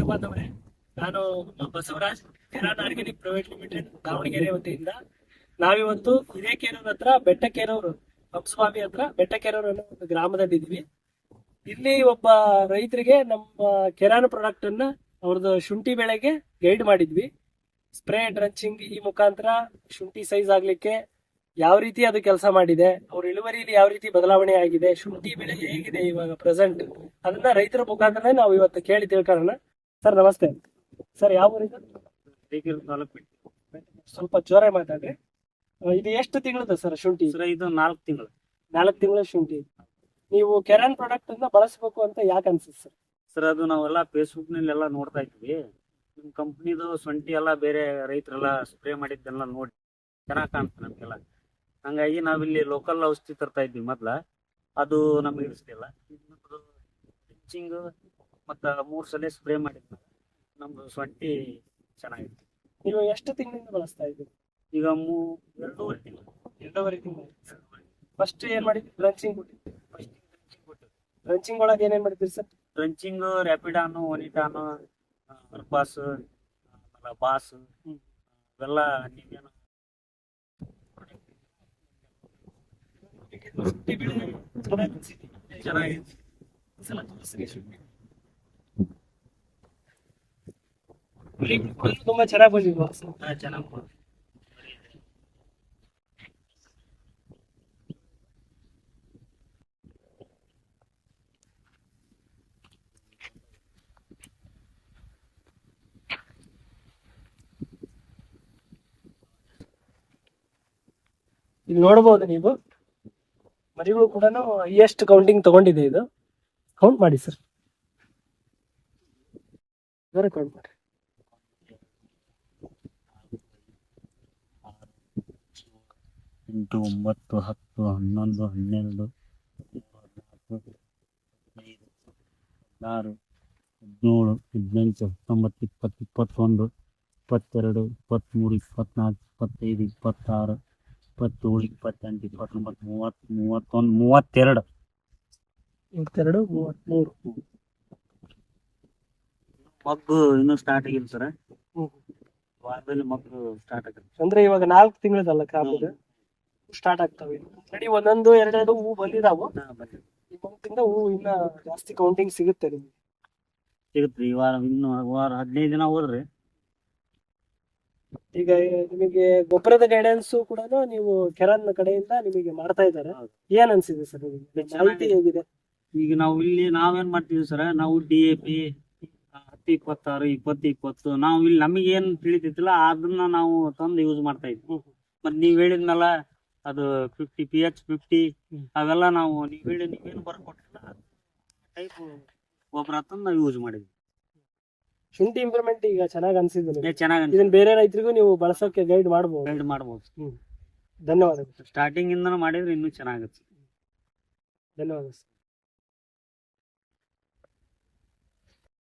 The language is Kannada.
ರೈತ ನಾನು Basavaraj Keran organic private limited Davanagere ವತಿಯಿಂದ. ನಾವಿವತ್ತು ಹಿರೇಕೆರೂರ್ ಹತ್ರ ಬೆಟ್ಟಕೆರೂರು ಪಂಪಸ್ವಾಮಿ ಹತ್ರ ಬೆಟ್ಟಕೆರೂರು ಅನ್ನೋ ಒಂದು ಗ್ರಾಮದಲ್ಲಿ ಇದೀವಿ ಇಲ್ಲಿ ಒಬ್ಬ ರೈತರಿಗೆ ನಮ್ಮ ಕೆರಾನ್ ಪ್ರಾಡಕ್ಟ್ ಅನ್ನ ಅವ್ರದ್ದು ಶುಂಠಿ ಬೆಳೆಗೆ ಗೈಡ್ ಮಾಡಿದ್ವಿ. ಸ್ಪ್ರೇ ಡ್ರಂಚಿಂಗ್ ಈ ಮುಖಾಂತರ ಶುಂಠಿ ಸೈಜ್ ಆಗ್ಲಿಕ್ಕೆ ಯಾವ ರೀತಿ ಅದು ಕೆಲಸ ಮಾಡಿದೆ, ಅವ್ರ ಇಳುವರಿಯಲ್ಲಿ ಯಾವ ರೀತಿ ಬದಲಾವಣೆ ಆಗಿದೆ, ಶುಂಠಿ ಬೆಳೆ ಹೇಗಿದೆ ಇವಾಗ ಪ್ರೆಸೆಂಟ್ ಅದನ್ನ ರೈತರ ಮುಖಾಂತರ ನಾವು ಇವತ್ತು ಕೇಳಿ ತಿಳ್ಕೊಳ್ಳೋಣ. ಸರ್ ನಮಸ್ತೆ. ಸರ್ ಯಾವ ಊರಿದು ಸ್ವಲ್ಪ ಜೋರ ಮಾತಾಡ್ರಿ. ಇದು ಎಷ್ಟು ತಿಂಗಳದ ಸರ್ ಶುಂಠಿ? ಸರ್ ಇದು ನಾಲ್ಕು ತಿಂಗಳು. ನಾಲ್ಕು ತಿಂಗಳ ಶುಂಠಿ. ನೀವು ಕೆರಾನ್ ಪ್ರಾಡಕ್ಟ್ ಅನ್ನ ಬಳಸಬೇಕು ಅಂತ ಯಾಕೆ ಅನ್ಸುತ್ತೆ ಸರ್? ಸರ್ ಅದು ನಾವೆಲ್ಲ ಫೇಸ್ಬುಕ್ನಲ್ಲಿ ಎಲ್ಲ ನೋಡ್ತಾ ಇದ್ವಿ. ನಿಮ್ ಕಂಪ್ನಿದು ಶುಂಠಿ ಎಲ್ಲ ಬೇರೆ ರೈತರೆಲ್ಲ ಸ್ಪ್ರೇ ಮಾಡಿದ್ದೆಲ್ಲ ನೋಡಿ ಚೆನ್ನಾಗಿ ಕಾಣ್ತದೆ ನಮ್ಗೆಲ್ಲ. ಹಂಗಾಗಿ ನಾವಿಲ್ಲಿ ಲೋಕಲ್ ಔಷಧಿ ತರ್ತಾ ಇದ್ವಿ ಮೊದ್ಲ. ಅದು ನಮ್ಗೆ ಇಡಿಸ್ಲಿಲ್ಲ ಪಿಂಚಿಂಗ್ ಮತ್ತ ಮೂರ್ ಸಲ ಸ್ಪ್ರೇ ಮಾಡಿದ್ರೆ ನಮ್ದು ಸೊಂಟಿ ಚೆನ್ನಾಗಿತ್ತು. ನೀವು ಎಷ್ಟು ತಿಂಗಳಿಂದ ಬಳಸ್ತಾ ಇದ್ದೀರಿ? ಈಗ ಮೂ ಎರಡೂವರೆ ತಿಂಗಳು. ಎರಡೂವರೆ ತಿಂಗಳು. ಫಸ್ಟ್ ಏನು ಮಾಡಿದ್ರಿ? ಡ್ರಂಚಿಂಗ್ ಕೊಟ್ಟಿದ್ರಿ. ಫಸ್ಟ್ ಡ್ರಂಚಿಂಗ್ ಕೊಟ್ಟು ಡ್ರಂಚಿಂಗ್ ಒಳಗೆ ಏನೇನು ಮಾಡಿದ್ರಿ ಸರ್? ಡ್ರಂಚಿಂಗ್ ರ್ಯಾಪಿಡಾನು ಒನಿಟಾನು ಅರ್ಪಾಸ್ ಆಮೇಲೆ ಬಾಸ್. ಇವೆಲ್ಲ ನೀವೇನು. ಚೆನ್ನಾಗಿದೆ ಈ ಸಲ ಜಾಸ್ತಿ ಶುಂಠಿ. ಬೆಳೆಗಳು ತುಂಬಾ ಚೆನ್ನಾಗಿ ಬಂದಿದ್ವು ಚೆನ್ನಾಗಿ ಇಲ್ಲಿ ನೋಡಬಹುದು ನೀವು. ಮರಿಗಳು ಕೂಡ ಎಷ್ಟು ಕೌಂಟಿಂಗ್ ತಗೊಂಡಿದೆ ಇದು. ಕೌಂಟ್ ಮಾಡಿ ಸರ್ ಕೌಂಟ್ ಮಾಡಿ. ಎಂಟು ಒಂಬತ್ತು ಹತ್ತು ಹನ್ನೊಂದು ಹನ್ನೆರಡು ಹದಿನಾಲ್ಕು ಹದಿನೈದು ಹದಿನಾರು ಹದಿನೇಳು ಹದಿನೆಂಟು ಹತ್ತೊಂಬತ್ತು ಇಪ್ಪತ್ತು ಇಪ್ಪತ್ತೊಂದು ಇಪ್ಪತ್ತೆರಡು ಇಪ್ಪತ್ತ್ಮೂರು ಇಪ್ಪತ್ನಾಲ್ಕು ಇಪ್ಪತ್ತೈದು ಇಪ್ಪತ್ತಾರು ಇಪ್ಪತ್ತೇಳು ಇಪ್ಪತ್ತೆಂಟು ಇಪ್ಪತ್ತೊಂಬತ್ತು ಮೂವತ್ತು ಮೂವತ್ತೊಂದು ಮೂವತ್ತೆರಡು. ಇಪ್ಪತ್ತೆರಡು ಮೂವತ್ತ್ಮೂರು. ಮಗ್ಗು ಇನ್ನೂ ಸ್ಟಾರ್ಟ್ ಆಗಿಲ್ಲ ಸರ್ ವಾರದಲ್ಲಿ ಮಗ್ಗು ಸ್ಟಾರ್ಟ್ ಆಗುತ್ತೆ. ಅಂದ್ರೆ ಇವಾಗ ನಾಲ್ಕು ತಿಂಗಳದಲ್ಲ ಇದು? ಸ್ಟಾರ್ಟ್ ಆಗ್ತವೆ. ರೆಡಿ ಒಂದೊಂದು ಎರಡೆರಡು ಹೂ ಬಂದಿದಾವು. ಈ ಹೂ ಇನ್ನ ಜಾಸ್ತಿ ಕೌಂಟಿಂಗ್ ಸಿಗುತ್ತೆ ನಿಮ್ಗೆ. ಸಿಗುತ್ತೆ ಈ ವಾರ ಇನ್ನು ವಾರ ಹದಿನೈದು ದಿನ ಹೋದ್ರಿ. ಈಗ ನಿಮಗೆ ಗೊಬ್ಬರದ ಗೈಡೆನ್ಸ್ ಕೂಡ ನೀವು ಕೆರನ್ ಕಡೆಯಿಂದ ನಿಮಗೆ ಮಾಡ್ತಾ ಇದ್ದಾರೆ. ಏನ್ ಅನ್ಸಿದೆ ಸರ್ ನಿಮಗೆ? ಮಾಹಿತಿ ಹೇಗಿದೆ? ಈಗ ನಾವು ಇಲ್ಲಿ ನಾವೇನ್ ಮಾಡ್ತೀವಿ ಸರ್ ನಾವು ಡಿ ಎ ಪಿ ಹತ್ತು ಇಪ್ಪತ್ತಾರು ಇಪ್ಪತ್ತು ಇಪ್ಪತ್ತು ನಾವು ಇಲ್ಲಿ ನಮಗೇನ್ ತಿಳಿತಿತ್ತಲ್ಲ ಅದನ್ನ ನಾವು ತಂದು ಯೂಸ್ ಮಾಡ್ತಾ ಇದ್ವಿ. ಹ್ಮ್. ಮತ್ ನೀವ್ ಹೇಳಿದ್ನಲ್ಲ ಅದು ಫಿಫ್ಟಿ ಪಿ ಎಚ್ ಫಿಫ್ಟಿ. ಅವೆಲ್ಲ ನಾವು ನೀವು ಹೇಳಿ ನೀವೇನು ಬರ್ಕೊಟ್ಟಿಲ್ಲ ಟೈಪ್ ಗೊಬ್ಬರ ತಂದು ನಾವು ಯೂಸ್ ಮಾಡಿದ್ವಿ. ಶುಂಠಿ ಇಂಪ್ರೂವ್ಮೆಂಟ್ ಈಗ ಚೆನ್ನಾಗಿ ಅನ್ಸಿದೆ ನಿಮ್ಗೆ. ಏ ಚೆನ್ನಾಗಿ ಇದನ್ನ ಬೇರೆ ರೈತರಿಗೂ ನೀವು ಬಳಸೋಕೆ ಗೈಡ್ ಮಾಡಬಹುದು ಗೈಡ್ ಮಾಡ್ಬೋದು. ಧನ್ಯವಾದಗಳು. ಸ್ಟಾರ್ಟಿಂಗ್ ಇಂದನೂ ಮಾಡಿದ್ರೆ ಇನ್ನೂ ಚೆನ್ನಾಗುತ್ತೆ ಧನ್ಯವಾದ ಸರ್